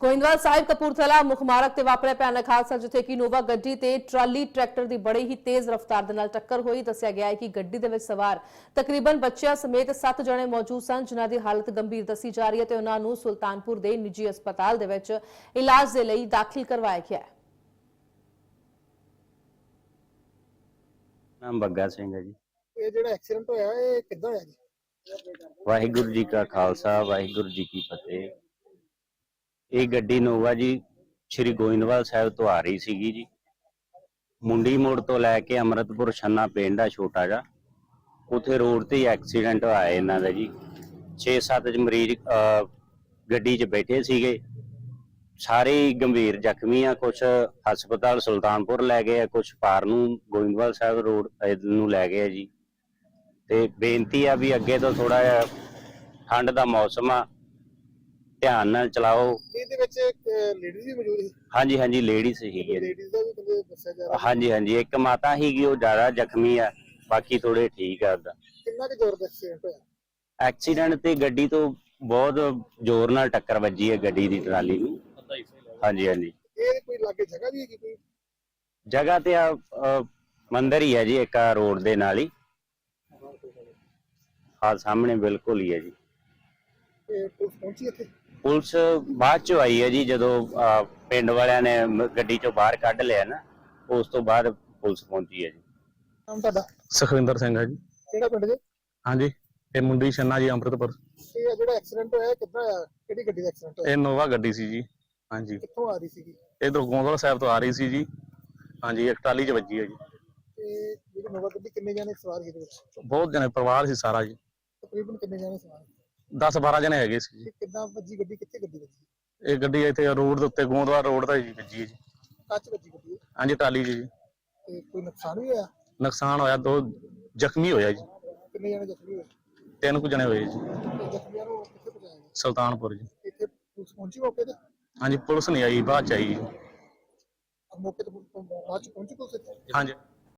ਗੋਇੰਦਵਾਲ ਸਾਹਿਬ ਕਪੂਰਥਲਾ ਮੁੱਖ ਮਾਰਗ ਤੇ ਵਾਪਰਿਆ ਭਿਆਨਕ ਹਾਦਸਾ ਜਿੱਥੇ ਕਿ ਨੋਵਾ ਗੱਡੀ ਤੇ ਟਰਾਲੀ ਟਰੈਕਟਰ ਦੀ ਬੜੀ ਹੀ ਤੇਜ਼ ਰਫ਼ਤਾਰ ਦੇ ਨਾਲ ਟੱਕਰ ਹੋਈ। ਦੱਸਿਆ ਗਿਆ ਹੈ ਕਿ ਗੱਡੀ ਦੇ ਵਿੱਚ ਸਵਾਰ ਤਕਰੀਬਨ ਬੱਚਿਆਂ ਸਮੇਤ 7 ਜਣੇ ਮੌਜੂਦ ਸਨ ਜਿਨ੍ਹਾਂ ਦੀ ਹਾਲਤ ਗੰਭੀਰ ਦੱਸੀ ਜਾ ਰਹੀ ਹੈ ਤੇ ਉਹਨਾਂ ਨੂੰ ਸੁਲਤਾਨਪੁਰ ਦੇ ਨਿੱਜੀ ਹਸਪਤਾਲ ਦੇ ਵਿੱਚ ਇਲਾਜ ਦੇ ਲਈ ਦਾਖਲ ਕਰਵਾਇਆ ਗਿਆ ਹੈ। ਨਾਮ ਬੱਗਾ ਸਿੰਘ ਹੈ ਜੀ। ਇਹ ਜਿਹੜਾ ਐਕਸੀਡੈਂਟ ਹੋਇਆ ਇਹ ਕਿੱਦਾਂ ਹੋਇਆ ਜੀ? ਵਾਹਿਗੁਰੂ ਜੀ ਕਾ ਖਾਲਸਾ ਵਾਹਿਗੁਰੂ ਜੀ ਕੀ ਫਤਿਹ। ਇਹ ਗੱਡੀ ਨੋਵਾ ਜੀ, ਸ਼੍ਰੀ ਗੋਇੰਦਵਾਲ ਸਾਹਿਬ ਤੋਂ ਆ ਰਹੀ ਸੀਗੀ ਜੀ। ਮੁੰਡੀ ਮੋੜ ਤੋਂ ਲੈ ਕੇ ਅਮਰਤਪੁਰ ਛੰਨਾ ਪਿੰਡ ਆ ਛੋਟਾ ਜਿਹਾ। ਉਥੇ ਰੋਡ ਤੇ ਐਕਸੀਡੈਂਟ ਹੋਇਆ ਇਹਨਾਂ ਦਾ ਜੀ। 6-7 ਜ ਮਰੀਜ਼ ਗੱਡੀ 'ਚ ਬੈਠੇ ਸੀਗੇ। ਸਾਰੇ ਗੰਭੀਰ ਜ਼ਖਮੀ ਆ। ਕੁਝ ਹਸਪਤਾਲ ਸੁਲਤਾਨਪੁਰ ਲੈ ਗਏ ਆ ਕੁਝ ਪਾਰ ਨੂੰ ਗੋਇੰਦਵਾਲ ਸਾਹਿਬ ਰੋਡ ਨੂੰ ਲੈ ਗਏ ਆ ਜੀ। ਤੇ ਬੇਨਤੀ ਆ ਵੀ ਅੱਗੇ ਤੋਂ ਥੋੜਾ ਜਿਹਾ ਠੰਡ ਦਾ ਮੌਸਮ ਆ। ਧਿਆਨ ਨਾਲ ਚਲਾਓ। ਇਹਦੇ ਵਿੱਚ ਇੱਕ ਲੇਡੀਜ਼ ਵੀ ਮੌਜੂਦ ਸੀ। ਹਾਂਜੀ ਹਾਂਜੀ ਲੇਡੀਜ਼ ਜੀ। ਲੇਡੀਜ਼ ਦਾ ਵੀ ਕਹਿੰਦੇ ਦੱਸਿਆ ਜਾ ਰਿਹਾ। ਹਾਂਜੀ ਹਾਂਜੀ ਇੱਕ ਮਾਤਾ ਸੀਗੀ ਉਹ ਜ਼ਿਆਦਾ ਜ਼ਖਮੀ ਆ ਬਾਕੀ ਥੋੜੇ ਠੀਕ ਆ ਉਹਦਾ। ਕਿੰਨਾ ਕੁ ਜ਼ੋਰ ਦਾ ਐਕਸੀਡੈਂਟ ਹੋਇਆ? ਐਕਸੀਡੈਂਟ ਤੇ ਗੱਡੀ ਤੋਂ ਬਹੁਤ ਜ਼ੋਰ ਨਾਲ ਟੱਕਰ ਵੱਜੀ ਹੈ ਗੱਡੀ ਦੀ ਟਰਾਲੀ ਨੂੰ ਹਾਂਜੀ ਹਾਂਜੀ। ਇਹ ਕੋਈ ਲਾਗੇ ਜਗ੍ਹਾ ਵੀ ਹੈਗੀ ਕੋਈ? ਜਗ੍ਹਾ ਤੇ ਆ ਅ, ਮੰਦਿਰ ਹੀ ਹੈ ਜੀ ਇੱਕ ਰੋਡ ਦੇ ਨਾਲ ਹੀ। ਹਾਂ ਸਾਹਮਣੇ ਬਿਲਕੁਲ ਹੀ ਹੈ ਜੀ। ਇਹ ਪੁਲਿਸ ਪਹੁੰਚੀ ਇੱਥੇ? ਪੁਲਿਸ ਬਾਅਦ ਚ ਆਈ ਹੈ ਜੀ ਜਦੋਂ ਅਹ, ਪਿੰਡ ਵਾਲਿਆਂ ਨੇ ਮ- ਗੱਡੀ ਚੋਂ ਬਾਹਰ ਕੱਢ ਲਿਆ ਨਾ ਉਸ ਤੋਂ ਬਾਅਦ ਪੁਲਿਸ ਪਹੁੰਚੀ ਹੈ ਜੀ। ਨਾਮ ਤੁਹਾਡਾ? ਸੁਖਵਿੰਦਰ ਸਿੰਘ ਹੈ ਜੀ। ਕਿਹੜਾ ਪਿੰਡ ਜੇ? ਹਾਂਜੀ ਇਹ ਮੁੰਡੀ ਛੰਨਾ ਜੀ ਅੰਮ੍ਰਿਤਪੁਰ। ਇਹ ਜਿਹੜਾ ਐਕਸੀਡੈਂਟ ਹੋਇਆ ਕਿੱਦਾਂ ਹੋਇਆ? ਕਿਹੜੀ ਗੱਡੀ ਦਾ ਐਕਸੀਡੈਂਟ ਹੋਇਆ? ਇਹ ਨੋਵਾ ਗੱਡੀ ਸੀ ਜੀ ਹਾਂਜੀ। ਕਿੱਥੋਂ ਆ ਰਹੀ ਸੀਗੀ? ਇਧਰ ਗੋਂਦਵਾਲ ਸਾਹਿਬ ਤੋਂ ਆ ਰਹੀ ਸੀ ਜੀ। ਹਾਂਜੀ ਇੱਕ ਟਾਲੀ 'ਚ ਵੱਜੀ ਹੈ ਜੀ। ਤੇ ਜਿਹੜੀ ਨੋਵਾ ਗੱਡੀ ਕਿੰਨੇ ਜਾਣੇ ਸਵਾਰ ਸੀ ਇਹਦੇ ਵਿੱਚ? ਬਹੁਤ ਜਣੇ ਪਰਿਵਾਰ ਸੀ ਸਾਰਾ ਜੀ। ਤਕਰੀਬਨ ਕਿੰਨੇ ਜਾਣੇ ਸਵਾਰ ਸੀ? 10 12 ਜਣੇ ਹੈਗੇ ਸੀ ਜੀ। ਤੇ ਕਿੱਦਾਂ ਵੱਜੀ ਗੱਡੀ? ਕਿੱਥੇ ਗੱਡੀ ਵੱਜੀ? ਇਹ ਗੱਡੀ ਇੱਥੇ ਰੋਡ ਦੇ ਉੱਤੇ ਗੋਂਦਵਾਲ ਰੋਡ ਤੇ ਜੀ ਵੱਜੀ ਹੈ ਜੀ। ਕੱਚ ਵੱਜੀ ਗੱਡੀ? ਹਾਂਜੀ ਟਾਲੀ ਜੀ। ਤੇ ਕੋਈ ਨੁਕਸਾਨ ਵੀ ਹੋਇਆ? ਨੁਕਸਾਨ ਹੋਇਆ ਦੋ ਜ਼ਖਮੀ ਹੋਇਆ ਜੀ। ਕਿੰਨੇ ਜਾਣੇ ਜ਼ਖਮੀ ਹੋਏ? ਤਿੰਨ ਕੁ ਜਣੇ ਹੋਏ ਜੀ। ਤੇ ਜ਼ਖਮੀਆਂ ਨੂੰ ਕਿੱਥੇ ਪਹੁੰਚਾਇਆ ਗਿਆ? ਸੁਲਤਾਨਪੁਰ ਜੀ। ਇੱਥੇ ਪੁਲਿਸ ਪਹੁੰਚੀ ਮੌਕੇ ਤੇ? ਹਾਂਜੀ ਪੁਲਿਸ ਨਹੀਂ ਆਈ ਬਾਅਦ ਚ ਆਈ ਜੀ। ਮੌਕੇ ਤੇ ਬਾਅਦ ਚ ਪਹੁੰਚੀ ਪੁਲਿਸ ਇੱਥੇ? ਹਾਂਜੀ।